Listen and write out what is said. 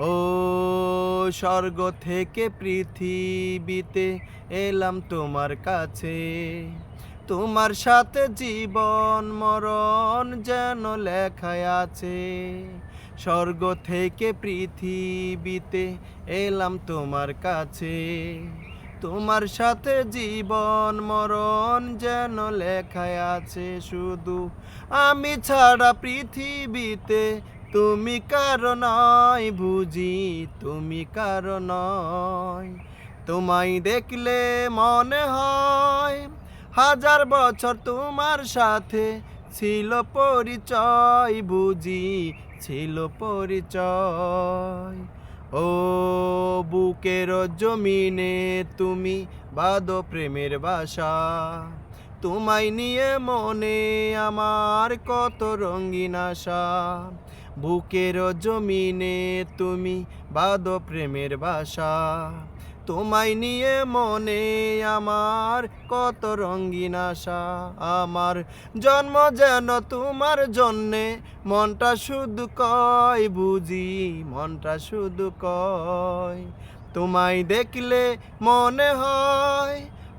ও স্বর্গ থেকে পৃথিবীতে এলাম তোমার কাছে। তোমার সাথে জীবন, মরণ যেন লেখায় আছে। স্বর্গ থেকে পৃথিবীতে এলাম তোমার কাছে। তোমার সাথে জীবন, মরণ যেন লেখায় আছে। শুধু আমি ছাড়া পৃথিবীতে তুমি কারও নয়, বুঝি তুমি কারও নয়। তোমায় দেখলে মনে হয় হাজার বছর তোমার সাথে ছিল পরিচয়, বুঝি ছিল পরিচয়। ও বুকের জমিনে তুমি বাদ প্রেমের বাসা। তোমায় নিয়ে মনে আমার কত রঙিন আশা। বুকের জমিনে তুমি বাদ প্রেমের বাসা। তোমায় নিয়ে মনে আমার কত রঙিন আশা। আমার জন্ম যেন তোমার জন্যে, মনটা শুধু কয় বুঝি, মনটা শুধু কয়। তোমায় দেখলে মনে হয়